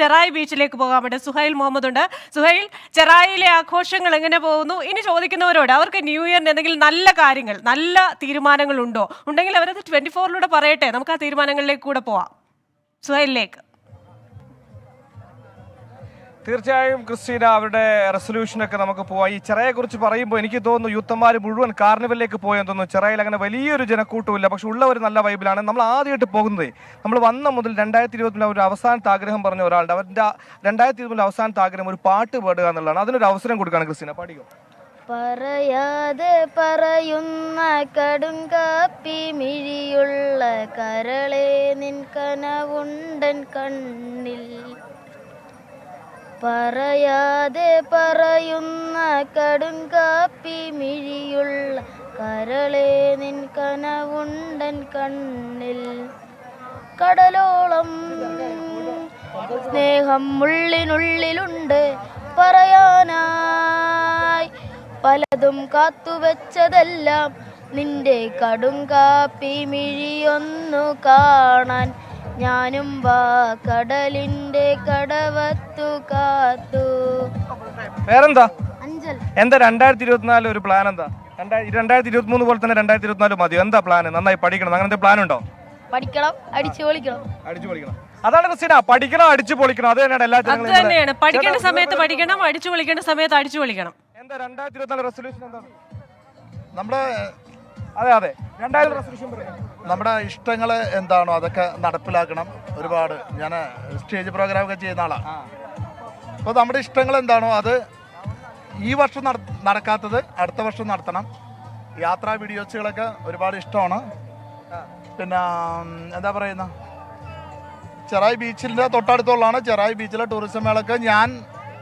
ചെറായി ബീച്ചിലേക്ക് പോകാൻ വേണ്ടി സുഹൈൽ മുഹമ്മദ് ഉണ്ട് സുഹൈൽ ചെറായിലെ ആഘോഷങ്ങൾ എങ്ങനെ പോകുന്നു? ഇനി ചോദിക്കുന്നവരോട് അവർക്ക് ന്യൂ ഇയറിന് എന്തെങ്കിലും നല്ല കാര്യങ്ങൾ നല്ല തീരുമാനങ്ങൾ ഉണ്ടോ ഉണ്ടെങ്കിൽ അവരത് ട്വന്റി ഫോറിലൂടെ പറയട്ടെ. നമുക്ക് ആ തീരുമാനങ്ങളിലേക്ക് കൂടെ പോവാം. സുഹൈലിലേക്ക്. തീർച്ചയായും ക്രിസ്റ്റീന അവരുടെ റെസൊല്യൂഷനൊക്കെ നമുക്ക് പോവാം. ഈ ചെറയെ കുറിച്ച് പറയുമ്പോൾ എനിക്ക് തോന്നുന്നു യൂത്തന്മാർ മുഴുവൻ കാർണിവലിലേക്ക് പോയെന്ന് തോന്നുന്നു. ചെറയിൽ അങ്ങനെ വലിയൊരു ജനക്കൂട്ടമില്ല. പക്ഷെ ഉള്ള ഒരു നല്ല വൈബിലാണ് നമ്മൾ ആദ്യമായിട്ട് പോകുന്നത് നമ്മൾ വന്ന മുതൽ രണ്ടായിരത്തി ഇരുപത്തിലെ ഒരു അവസാനത്തെ ആഗ്രഹം പറഞ്ഞ ഒരാളുടെ അവരുടെ രണ്ടായിരത്തി ഇരുപത്തിലെ അവസാനത്തെ ആഗ്രഹം ഒരു പാട്ട് പാടുക എന്നുള്ളതാണ്. അതിനൊരു അവസരം കൊടുക്കുകയാണ് ക്രിസ്റ്റീന. പാടിയോ പറയാതെ പറയുന്ന കടും കാപ്പി മിഴിയുള്ള കരളെ നിൻ കനവുണ്ടൻ കണ്ണിൽ. പറയാതെ പറയുന്ന കടുങ്കാപ്പി മിഴിയുള്ള കരളേ നിൻ കനവുണ്ടൻ കണ്ണിൽ. കടലോളം സ്നേഹം ഉള്ളിനുള്ളിലുണ്ട് പറയാനായി. പലതും കാത്തുവെച്ചതെല്ലാം നിന്റെ കടുങ്കാപ്പി മിഴിയൊന്നു കാണാൻ ഞാനും വാ കടലിന്റെ കടവത്തു കാത്തു. വേറെന്താ? എന്താ രണ്ടായിരത്തി ഇരുപത്തിനാല് ഒരു പ്ലാൻ എന്താ? രണ്ടായിരത്തി ഇരുപത്തി മൂന്ന് പോലെ തന്നെ രണ്ടായിരത്തി ഇരുപത്തിനാല് മതി എന്താ പ്ലാൻ നന്നായി പഠിക്കണം. അങ്ങനത്തെ പ്ലാൻ ഉണ്ടോ? പഠിക്കണം അടിച്ചു പൊളിക്കണം. അടിച്ചു പൊളിക്കണം. അതാണ് ക്രിസ്റ്റീന പഠിക്കണം അടിച്ചു പൊളിക്കണം. അത് തന്നെയാണ് എല്ലാ അത് തന്നെയാണ്. പഠിക്കേണ്ട സമയത്ത് പഠിക്കണം അടിച്ചു പൊളിക്കേണ്ട സമയത്ത് അടിച്ചു പൊളിക്കണം. എന്താ രണ്ടായിരത്തി ഇരുപത്തിനാല് റെസൊല്യൂഷൻ എന്താണ് നമ്മുടെ അതെ അതെ. രണ്ടായിരം റെസൊല്യൂഷൻ പറയാം. നമ്മുടെ ഇഷ്ടങ്ങൾ എന്താണോ അതൊക്കെ നടപ്പിലാക്കണം ഒരുപാട്. ഞാൻ സ്റ്റേജ് പ്രോഗ്രാം ഒക്കെ ചെയ്യുന്ന ആളാണ് അപ്പോൾ നമ്മുടെ ഇഷ്ടങ്ങൾ എന്താണോ അത് ഈ വർഷം നട- നടക്കാത്തത് അടുത്ത വർഷം നടത്തണം. യാത്രാ വീഡിയോസുകളൊക്കെ ഒരുപാട് ഇഷ്ടമാണ്. പിന്നെ എന്താ പറയുന്ന? ചെറായി ബീച്ചിന്റെ തൊട്ടടുത്തുള്ളതാണ്. ചെറായി ബീച്ചിലെ ടൂറിസം മേളക്ക് ഞാൻ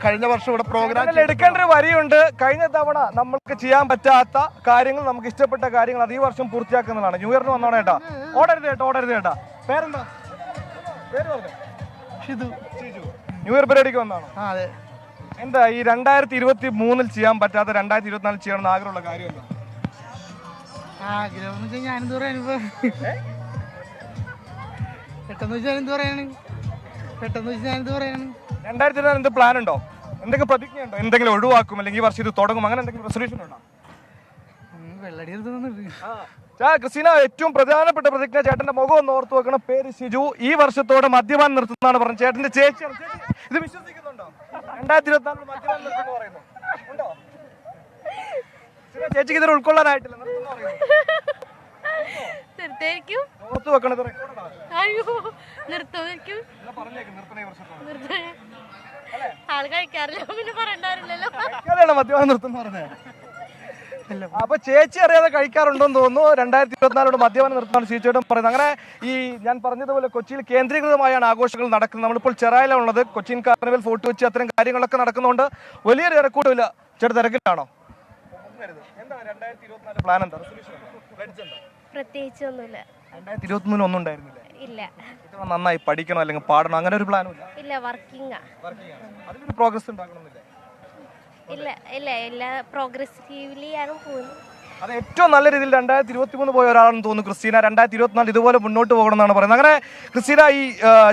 കഴിഞ്ഞ വർഷം ഇവിടെ പ്രോഗ്രാം എടുക്കേണ്ട ഒരു വരിയുണ്ട്. കഴിഞ്ഞ തവണ നമ്മൾക്ക് ചെയ്യാൻ പറ്റാത്ത കാര്യങ്ങൾ നമുക്ക് ഇഷ്ടപ്പെട്ട കാര്യങ്ങൾ അത് ഈ വർഷം പൂർത്തിയാക്കുന്നതാണ്. ന്യൂ ഇയറിന് വന്നോണേ ഏട്ടാ. ഓടരുത് കേട്ടോ ഓടരുത് കേട്ടാ പേരെന്താ? പേര് പറഞ്ഞു? ഷിതു ന്യൂ ഇയർ പരിപാടിക്ക് വന്നാണോ ആ അതെ. എന്താ ഈ രണ്ടായിരത്തി ഇരുപത്തി മൂന്നിൽ ചെയ്യാൻ പറ്റാത്ത രണ്ടായിരത്തി ഇരുപത്തിനാലിൽ ചെയ്യണമെന്ന് ആഗ്രഹമുള്ള കാര്യം എന്താ? ആഗ്രഹം എന്ന് വെച്ചാൽ ഞാനെന്ത് പറയാനിപ്പോ പെട്ടെന്ന് വെച്ചാൽ എന്ത് പറയാണ്? പെട്ടെന്ന് രണ്ടായിരത്തി ഇരുപത്തി എന്ത് പ്ലാൻ ഉണ്ടോ? എന്തെങ്കിലും പ്രതിജ്ഞ ഉണ്ടോ എന്തെങ്കിലും ഒഴിവാക്കും അല്ലെങ്കിൽ ഈ വർഷം ഇത് തുടങ്ങും അങ്ങനെ എന്തെങ്കിലും റെസൊല്യൂഷൻ ഉണ്ടോ? വെള്ളടി ക്രിസ്റ്റീന ഏറ്റവും പ്രധാനപ്പെട്ട പ്രതിജ്ഞ ചേട്ടന്റെ മുഖം ഒന്ന് ഓർത്ത് വെക്കണം. പേര് ഷിജു. ഈ വർഷത്തോടെ മദ്യപാൻ നിർത്തുന്നതാണ് പറഞ്ഞത് ചേട്ടന്റെ ചേച്ചി. ഇത് വിശ്വസിക്കുന്നുണ്ടോ? രണ്ടായിരത്തി ഇരുപത്തിനാലിൽ മദ്യപാൻ നിർത്തുന്നു പറയുന്നു. ഉണ്ടോ? ചേച്ചിക്ക് ഇതിൽ ഉൾക്കൊള്ളാനായിട്ടില്ല. നിർത്തുന്നു പറയുന്നു. നിർത്തായിരിക്കും. ഓർത്ത് വെക്കണം ഇത് അയ്യോ. നിർത്തുമായിരിക്കും ആൾ കഴിക്കാറില്ല പിന്നെ മദ്യപാനം നിർത്തുന്നു അപ്പൊ ചേച്ചി അറിയാതെ കഴിക്കാറുണ്ടെന്ന് തോന്നുന്നു. രണ്ടായിരത്തി ഇരുപത്തിനാലോട് മദ്യപാനം നിർത്താൻ ചേച്ചിയോടും പറയുന്നത്. അങ്ങനെ ഈ ഞാൻ പറഞ്ഞതുപോലെ കൊച്ചിയിൽ കേന്ദ്രീകൃതമായാണ് ആഘോഷങ്ങൾ നടക്കുന്നത്. നമ്മളിപ്പോൾ ചെറായിലുള്ളത് ഉള്ളത്. കൊച്ചിൻ കാർണിവൽ ഫോർട്ട് വെച്ച് അത്തരം കാര്യങ്ങളൊക്കെ നടക്കുന്നുണ്ട്. വലിയൊരു തിരക്കൂട്ടില്ല ചേട്ടാ തിരക്കിലാണോ? പ്ലാൻ എന്താ? പ്രത്യേകിച്ചൊന്നുമില്ല. രണ്ടായിരത്തി ഇരുപത്തി മൂന്നിൽ ഒന്നും ഉണ്ടായിരുന്നില്ല? ഇല്ല. ഇത്ര നന്നായി പഠിക്കണം അല്ലെങ്കിൽ പാടണം? അങ്ങനെ ഒരു പ്ലാനും ഇല്ല? ഇല്ല വർക്കിംഗാ അതിലൊരു പ്രോഗ്രസ് ഉണ്ടാക്കണമെന്നില്ല ഇല്ല ഇല്ല എല്ലാ പ്രോഗ്രസീവ്ലി ആണ് പോകുന്നത്. അത് ഏറ്റവും നല്ല രീതിയിൽ രണ്ടായിരത്തി ഇരുപത്തി മൂന്ന് പോയ ഒരാളാണെന്ന് തോന്നുന്നു ക്രിസ്റ്റീന. രണ്ടായിരത്തി ഇരുപത്തിനാല് ഇതുപോലെ മുന്നോട്ട് പോകണം എന്നാണ് പറയുന്നത്. അങ്ങനെ ക്രിസ്റ്റീന ഈ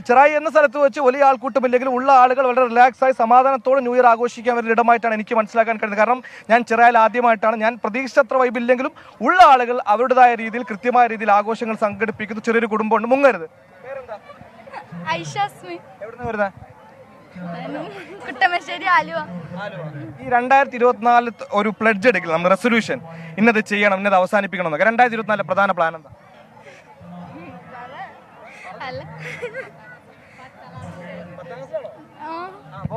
ചെറായി എന്ന സ്ഥലത്ത് വെച്ച് വലിയ ആൾക്കൂട്ടമില്ലെങ്കിലും ഉള്ള ആളുകൾ വളരെ റിലാക്സ് ആയി സമാധാനത്തോടെ ന്യൂ ഇയർ ആഘോഷിക്കാൻ വരുന്ന ഇടമായിട്ടാണ് എനിക്ക് മനസ്സിലാക്കാൻ കഴിയുന്നത്. കാരണം ഞാൻ ചെറായിൽ ആദ്യമായിട്ടാണ്. ഞാൻ പ്രതീക്ഷിച്ചത്ര വൈബില്ലെങ്കിലും ഉള്ള ആളുകൾ അവരുടേതായ രീതിയിൽ കൃത്യമായ രീതിയിൽ ആഘോഷങ്ങൾ സംഘടിപ്പിക്കുന്നു. ചെറിയൊരു കുടുംബമുണ്ട്. മുങ്ങരുത്. ഐഷാസ്മി. എവിടുന്ന് വരുന്നത് കുട്ടമശ്ശേരി ആലുവ. ഈ രണ്ടായിരത്തി ഇരുപത്തിനാല് ഒരു പ്ലഡ്ജ് എടുക്കില്ല? നമ്മൾ റെസൊല്യൂഷൻ ഇന്നത് ചെയ്യണം ഇന്നത് അവസാനിപ്പിക്കണം എന്നൊക്കെ. രണ്ടായിരത്തി ഇരുപത്തിനാല് പ്രധാന പ്ലാൻ എന്താ?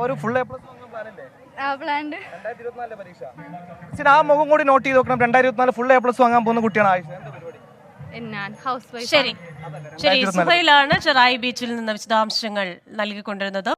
ഒരു ഫുൾ എ പ്ലസ് ആ മുഖം കൂടി നോട്ട് ചെയ്ത് നോക്കണം. രണ്ടായിരത്തി ഇരുപത്തിനാല് ഫുൾ എ പ്ലസ് വാങ്ങാൻ പോകുന്ന കുട്ടിയാണ് ആയിഷ. ശരി. ശരി സുഹൈലാണ് ചെറായി ബീച്ചിൽ നിന്ന് വിശദാംശങ്ങൾ നൽകിക്കൊണ്ടിരുന്നത്.